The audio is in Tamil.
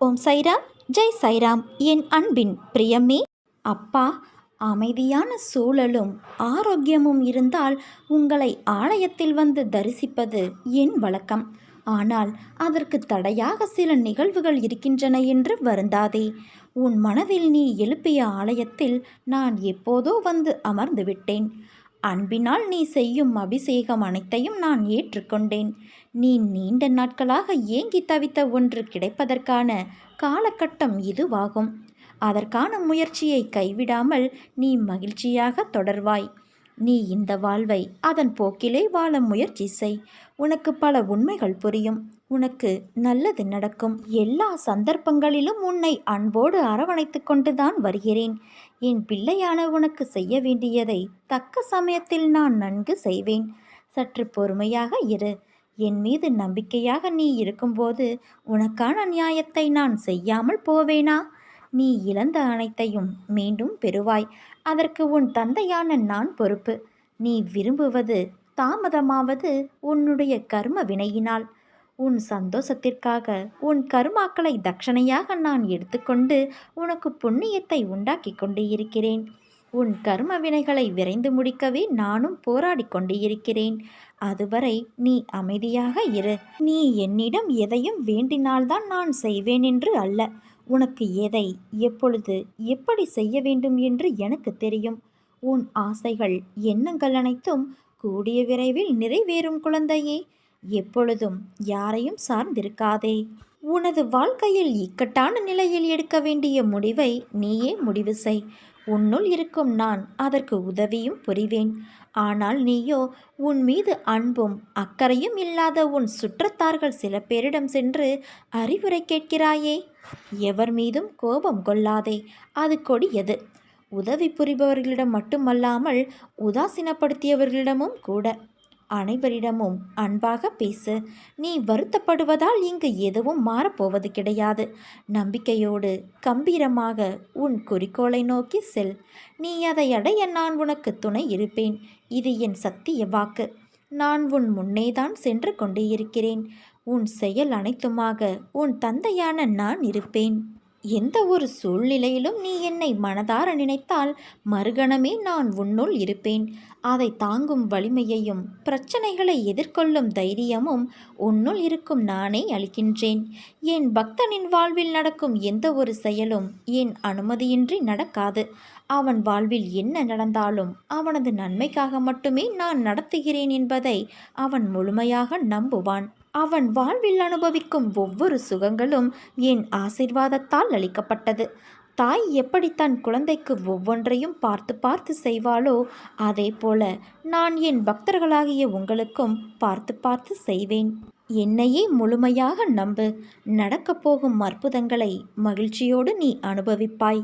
ஓம் சைராம் ஜெய் சைராம். என் அன்பின் பிரியமே அப்பா அமைதியான சூழலும் ஆரோக்கியமும் இருந்தால் உங்களை ஆலயத்தில் வந்து தரிசிப்பது என் வழக்கம். ஆனால் அதற்கு தடையாக சில நிகழ்வுகள் இருக்கின்றன என்று வருந்தாதே. உன் மனதில் நீ எழுப்பிய ஆலயத்தில் நான் எப்போதோ வந்து அமர்ந்து விட்டேன். அன்பினால் நீ செய்யும் அபிஷேகம் அனைத்தையும் நான் ஏற்றுக்கொண்டேன். நீ நீண்ட நாட்களாக ஏங்கி தவித்த ஒன்று கிடைப்பதற்கான காலகட்டம் இதுவாகும். அதற்கான முயற்சியை கைவிடாமல் நீ மகிழ்ச்சியாக தொடர்வாய். நீ இந்த வாழ்வை அதன் போக்கிலே வாழ முயற்சி செய். உனக்கு பல உண்மைகள் புரியும். உனக்கு நல்லது நடக்கும். எல்லா சந்தர்ப்பங்களிலும் உன்னை அன்போடு அரவணைத்து கொண்டுதான் வருகிறேன். என் பிள்ளையான உனக்கு செய்ய வேண்டியதை தக்க சமயத்தில் நான் நன்கு செய்வேன். சற்று பொறுமையாக இரு. என் மீது நம்பிக்கையாக நீ இருக்கும்போது உனக்கான நியாயத்தை நான் செய்யாமல் போவேனா? நீ இழந்த அனைத்தையும் மீண்டும் பெறுவாய். அதற்கு உன் தந்தையான நான் பொறுப்பு. நீ விரும்புவது தாமதமாவது உன்னுடைய கர்ம வினையினால். உன் சந்தோஷத்திற்காக உன் கருமாக்களை தட்சணையாக நான் எடுத்துக்கொண்டு உனக்கு புண்ணியத்தை உண்டாக்கி கொண்டு இருக்கிறேன். உன் கர்ம வினைகளை விரைந்து முடிக்கவே நானும் போராடி கொண்டு இருக்கிறேன். அதுவரை நீ அமைதியாக இரு. நீ என்னிடம் எதையும் வேண்டினால்தான் நான் செய்வேன் என்று அல்ல. உனக்கு எதை எப்பொழுது எப்படி செய்ய வேண்டும் என்று எனக்கு தெரியும். உன் ஆசைகள் எண்ணங்கள் அனைத்தும் கூடிய விரைவில் நிறைவேறும் குழந்தையே. எப்பொழுதும் யாரையும் சார்ந்திருக்காதே. உனது வாழ்க்கையில் இக்கட்டான நிலையில் எடுக்க வேண்டிய முடிவை நீயே முடிவு செய். உன்னுள் இருக்கும் நான் அதற்கு உதவியும் புரிவேன். ஆனால் நீயோ உன் மீது அன்பும் அக்கறையும் இல்லாத உன் சுற்றத்தார்கள் சில பேரிடம் சென்று அறிவுரை கேட்கிறாயே? எவர் மீதும் கோபம் கொள்ளாதே. அது கொடியது. உதவி புரிபவர்களிடம் மட்டுமல்லாமல் உதாசீனப்படுத்தியவர்களிடமும் கூட. அனைவரிடமும் அன்பாக பேசு. நீ வருத்தப்படுவதால் இங்கு எதுவும் மாறப்போவது கிடையாது. நம்பிக்கையோடு கம்பீரமாக உன் குறிக்கோளை நோக்கி செல். நீ அதை அடைய நான் உனக்கு துணை இருப்பேன். இது என் சத்திய வாக்கு. நான் உன் முன்னேதான் சென்று கொண்டே இருக்கிறேன். உன் செயல் அனைத்துமாக உன் தந்தையான நான் இருப்பேன். எந்த ஒரு சூழ்நிலையிலும் நீ என்னை மனதார நினைத்தால் மறுகணமே நான் உன்னுள் இருப்பேன். அதை தாங்கும் வலிமையையும் பிரச்சனைகளை எதிர்கொள்ளும் தைரியமும் உன்னுள் இருக்கும் நானே அளிக்கின்றேன். என் பக்தனின் வாழ்வில் நடக்கும் எந்த ஒரு செயலும் என் அனுமதியின்றி நடக்காது. அவன் வாழ்வில் என்ன நடந்தாலும் அவனது நன்மைக்காக மட்டுமே நான் நடத்துகிறேன் என்பதை அவன் முழுமையாக நம்புவான். அவன் வாழ்வில் அனுபவிக்கும் ஒவ்வொரு சுகங்களும் என் ஆசிர்வாதத்தால் அளிக்கப்பட்டது. தாய் எப்படி தன் குழந்தைக்கு ஒவ்வொன்றையும் பார்த்து பார்த்து செய்வாளோ அதே போல நான் என் பக்தர்களாகிய உங்களுக்கும் பார்த்து பார்த்து செய்வேன். என்னையே முழுமையாக நம்பு. நடக்கப் போகும் அற்புதங்களை மகிழ்ச்சியோடு நீ அனுபவிப்பாய்.